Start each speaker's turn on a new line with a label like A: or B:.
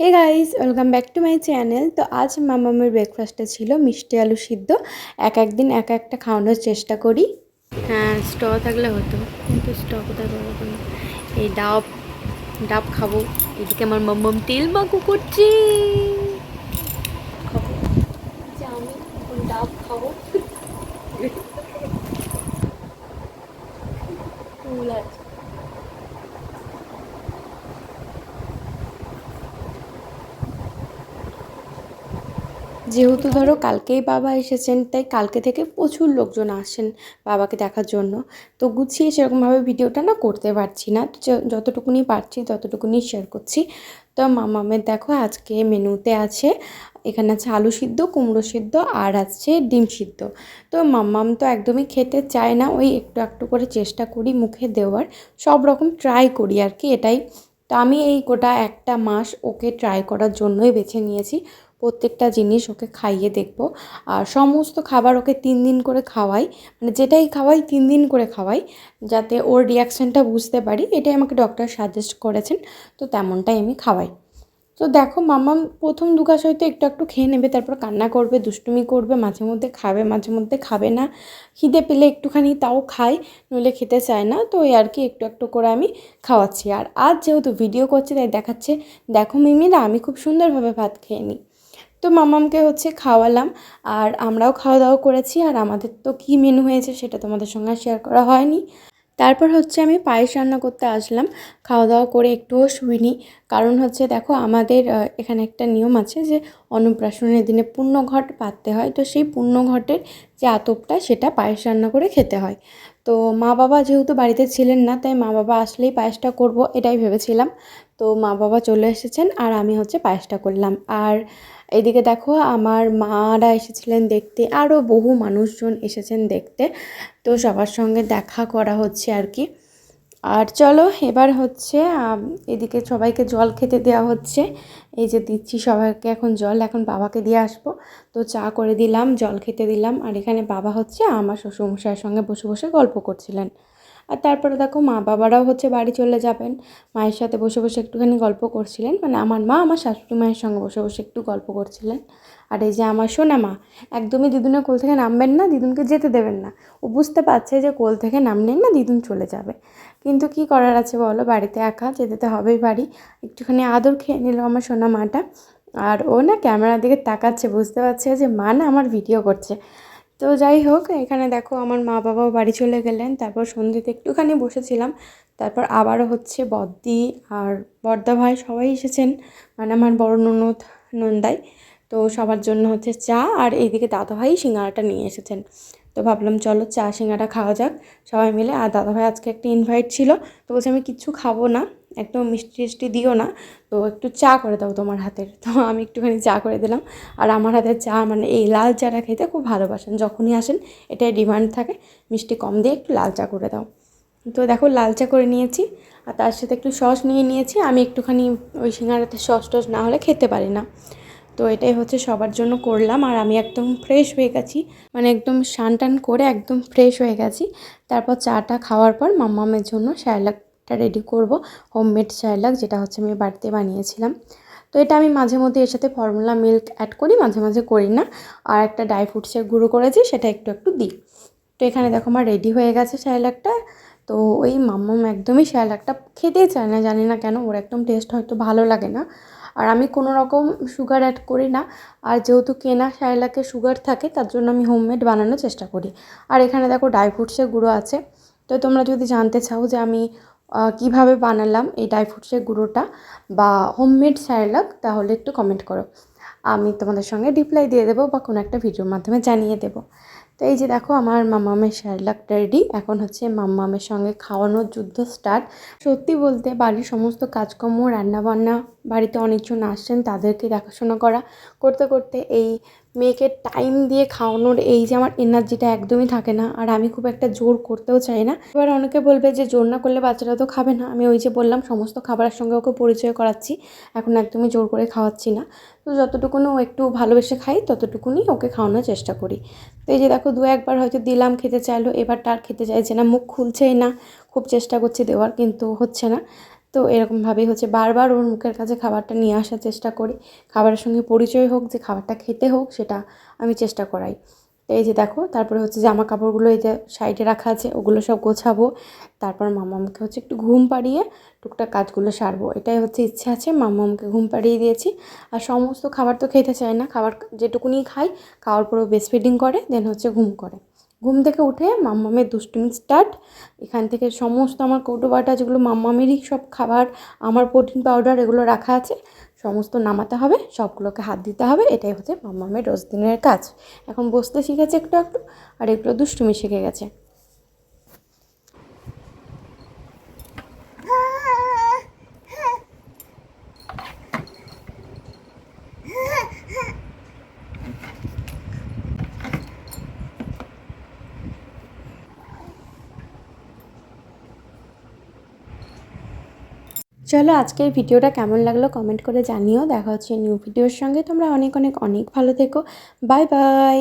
A: Hey guys welcome back to my channel তো আজ মামামের ব্রেকফাস্টে ছিল মিষ্টি আলু সিদ্ধ। এক একদিন এক একটা খাওয়ানোর চেষ্টা করি। হ্যাঁ স্ট থাকলে হতো কিন্তু স্ট কোথায় পাবো কোনো এই ডাব ডাব খাব। এদিকে আমার মাম্মাম তেল মাকু করছি খাব যে আমি এখন ডাব যেহেতু ধরো কালকেই বাবা এসেছেন, তাই কালকে থেকে প্রচুর লোকজন আসেন বাবাকে দেখার জন্য। তো গুছিয়ে সেরকমভাবে ভিডিওটা না করতে পারছি না। যতটুকুনি পারছি ততটুকুনি শেয়ার করছি। তো মামামের দেখো আজকে মেনুতে আছে, এখানে আছে আলু সিদ্ধ, কুমড়ো সিদ্ধ আর আছে ডিম সিদ্ধ। তো মাম্মাম তো একদমই খেতে চায় না, ওই একটু একটু করে চেষ্টা করি মুখে দেওয়ার। সব রকম ট্রাই করি আর কি এটাই। তো আমি এই গোটা একটা মাস ওকে ট্রাই করার জন্যই বেছে নিয়েছি। প্রত্যেকটা জিনিস ওকে খাইয়ে দেখব। আর সমস্ত খাবার ওকে তিন দিন করে খাওয়াই। মানে যেটাই খাওয়াই, তিন দিন করে খাওয়াই। যাতে ওর রিয়াকশানটা বুঝতে পারি, এটাই আমাকে ডক্টর সাজেস্ট করেছেন। তো তেমনটাই আমি খাওয়াই। তো দেখো, মামা প্রথম দুগাছ হয়তো একটু একটু খেয়ে নেবে, তারপর কান্না করবে, দুষ্টুমি করবে, মাঝে মধ্যে খাবে, মাঝে মধ্যে খাবে না। খিদে পেলে একটুখানি তাও খায়, নইলে খেতে চায় না। তো ওই আর কি, একটু একটু করে আমি খাওয়াচ্ছি। আর আজ যেহেতু ভিডিও করছি, তাই দেখাচ্ছে, দেখো মিমিরা, আমি খুব সুন্দরভাবে ভাত খেয়ে নিই। তো মামামকে হচ্ছে খাওয়ালাম আর আমরাও খাওয়া দাওয়া করেছি আর আমাদের তো কী মেনু হয়েছে সেটা তোমাদের সঙ্গে শেয়ার করা হয়নি। তারপর হচ্ছে আমি পায়েস রান্না করতে আসলাম খাওয়া দাওয়া করে একটুও শুইনি। কারণ হচ্ছে দেখো আমাদের এখানে একটা নিয়ম আছে যে অন্নপ্রাশনের দিনে পূর্ণ ঘট পাততে হয়। তো সেই পূর্ণ ঘটের যে আতপটা সেটা পায়েস রান্না করে খেতে হয়। তো মা বাবা যেহেতু বাড়িতে ছিলেন না, তাই মা বাবা আসলেই পায়েসটা করব এটাই ভেবেছিলাম। তো মা বাবা চলে এসেছেন আর আমি হচ্ছে পায়েসটা করলাম। আর এদিকে দেখো আমার মারা এসেছিলেন দেখতে, আরও বহু মানুষজন এসেছেন দেখতে। তো সবার সঙ্গে দেখা করা হচ্ছে আর কি। আর চলো, এবার হচ্ছে এদিকে সবাইকে জল খেতে দেওয়া হচ্ছে। এই যে দিচ্ছি সবাইকে এখন জল, এখন বাবাকে দিয়ে আসব। তো চা করে দিলাম, জল খেতে দিলাম। আর এখানে বাবা হচ্ছে আমার শ্বশুরমশাইয়ের সঙ্গে বসে বসে গল্প করছিলেন। আর তারপরে দেখো মা বাবারাও হচ্ছে বাড়ি চলে যাবেন। মায়ের সাথে বসে বসে একটুখানি গল্প করছিলেন। মানে আমার মা আমার শাশুড়ি মায়ের সঙ্গে বসে বসে একটু গল্প করছিলেন। আর এই যে আমার সোনা মা, একদমই দিদুনের কোল থেকে নামবেন না, দিদুনকে যেতে দেবেন না। ও বুঝতে পারছে যে কোল থেকে নামলেন না, দিদুন চলে যাবে। কিন্তু কি করার আছে বলো, বাড়িতে একা যেতে তো হবেই বাড়ি। একটুখানি আদর খেয়ে নিল আমার সোনা মাটা। আর ও না ক্যামেরার দিকে তাকাচ্ছে, বুঝতে পারছে যে মা না আমার ভিডিও করছে। তো যাই হোক, এখানে দেখো আমার মা বাবাও বাড়ি চলে গেলেন। তারপর সন্ধ্যেতে একটুখানি বসেছিলাম। তারপর আবারও হচ্ছে বদ্দি আর বর্দা ভাই সবাই এসেছেন মানে আমার বড় ননদ নন্দাই। তো সবার জন্য হচ্ছে চা আর এইদিকে দাদাভাই সিঙ্গারাটা নিয়ে এসেছেন। তো ভাবলাম চলো চা সিঙ্গারা খাওয়া যাক। সবাই মিলে, আর দাদাভাই আজকে একটা ইনভাইট ছিল, তো বলছে আমি কিচ্ছু খাব না। একদম মিষ্টি টিষ্টি দিও না। তো একটু চা করে দাও তোমার হাতের। তো আমি একটুখানি চা করে দিলাম। আর আমার হাতের চা মানে এই লাল চাটা খেতে খুব ভালোবাসেন। যখনই আসেন এটাই ডিমান্ড থাকে। মিষ্টি কম দিয়ে একটু লাল চা করে দাও। তো দেখো লাল চা করে নিয়েছি। আর তার সাথে একটু সস নিয়ে নিয়েছি। আমি একটুখানি ওই সিঙ্গারাতে সস টস না হলে খেতে পারি না। তো এটাই হচ্ছে সবার জন্য করলাম। আর আমি একদম ফ্রেশ হয়ে গেছি। মানে একদম টান করে একদম ফ্রেশ হয়ে গেছি। তারপর চাটা খাওয়ার পর মাম্মামের জন্য স্যালাডটা রেডি করব। হোমমেড স্যালাড যেটা হচ্ছে আমি বাড়িতে বানিয়েছিলাম। তো এটা আমি মাঝে মধ্যে এর সাথে ফর্মুলা মিল্ক অ্যাড করি, মাঝে মাঝে করি না। আর একটা ড্রাই ফ্রুটসের গুঁড়ো করেছি, সেটা একটু একটু দিই। তো এখানে দেখো আমার রেডি হয়ে গেছে স্যালাডটা তো ওই মাম্মাম একদমই স্যালাডটা খেতেই চায় না, জানি না কেন, ওর একদম টেস্ট হয়তো ভালো লাগে না। আর আমি কোনো রকম সুগার অ্যাড করি না। আর যেহেতু কেনা স্যালাকে সুগার থাকে, তার জন্য আমি হোমমেড বানানোর চেষ্টা করি। আর এখানে দেখো ড্রাই ফ্রুটসের গুঁড়ো আছে। তো তোমরা যদি জানতে চাও যে আমি কীভাবে বানালাম এই ড্রাই ফ্রুটসের গুঁড়োটা বা হোমমেড স্যারলাক, তাহলে একটু কমেন্ট করো। আমি তোমাদের সঙ্গে রিপ্লাই দিয়ে দেবো বা কোনো একটা ভিডিওর মাধ্যমে জানিয়ে দেবো। তো এই যে দেখো, আমার মাম্মামের স্যালাকটা রেডি এখন হচ্ছে মাম্মামের সঙ্গে খাওয়ানোর যুদ্ধ স্টার্ট সত্যি বলতে বাড়ির সমস্ত কাজকর্ম, রান্নাবান্না, বাড়িতে অনেকজন আসছেন, তাদেরকে দেখাশোনা করা করতে করতে এই মেয়েকে টাইম দিয়ে খাওয়ানোর এই যে আমার এনার্জিটা একদমই থাকে না। আর আমি খুব একটা জোর করতেও চাই না। এবার অনেকে বলবে যে, জোর না করলে বাচ্চারা তো খাবে না। আমি ওই যে বললাম, সমস্ত খাবারের সঙ্গে ওকে পরিচয় করাচ্ছি। এখন একদমই জোর করে খাওয়াচ্ছি না। তো যতটুকুনও একটু ভালোবেসে খাই ততটুকুনি ওকে খাওয়ানোর চেষ্টা করি। তো এই যে দেখো, দু একবার হয়তো দিলাম, খেতে চাইলো, এবার তার খেতে চাইছে না, মুখ খুলছেই না, খুব চেষ্টা করছি দেওয়ার, কিন্তু হচ্ছে না। তো এরকমভাবেই হচ্ছে, বারবার ওর মুখের কাছে খাবারটা নিয়ে আসার চেষ্টা করি। খাবারের সঙ্গে পরিচয় হোক, যে খাবারটা খেতে হোক, সেটা আমি চেষ্টা করাই। এই যে দেখো, তারপরে হচ্ছে জামা কাপড়গুলো এই যে সাইডে রাখা আছে, ওগুলো সব গোছাবো। তারপর মামামকে হচ্ছে একটু ঘুম পাড়িয়ে টুকটাক কাজগুলো সারবো। এটাই হচ্ছে ইচ্ছে আছে, মামামকে ঘুম পাড়িয়ে দিয়েছি। আর সমস্ত খাবার তো খেতে চায় না, খাবার যেটুকুনি খাই খাওয়ার পরেও বেস্ট ফিডিং করে দেন হচ্ছে ঘুম করে। ঘুম থেকে উঠে মাম্মামের দুষ্টুমি স্টার্ট এখান থেকে সমস্ত আমার কৌটো বাটা যেগুলো মাম্মামেরই সব খাবার, আমার প্রোটিন পাউডার এগুলো রাখা আছে সমস্ত নামাতে হবে, সবগুলোকে হাত দিতে হবে, এটাই হচ্ছে মাম্মামের রোজ দিনের কাজ। এখন বসতে শিখেছে একটু একটু, আর এগুলো দুষ্টুমি শিখে গেছে। চলো আজকের ভিডিওটা কেমন লাগল কমেন্ট করে জানিও। দেখা হচ্ছে নিউ ভিডিওর সঙ্গে। তোমরা অনেক অনেক অনেক ভালো থেকো। Bye bye.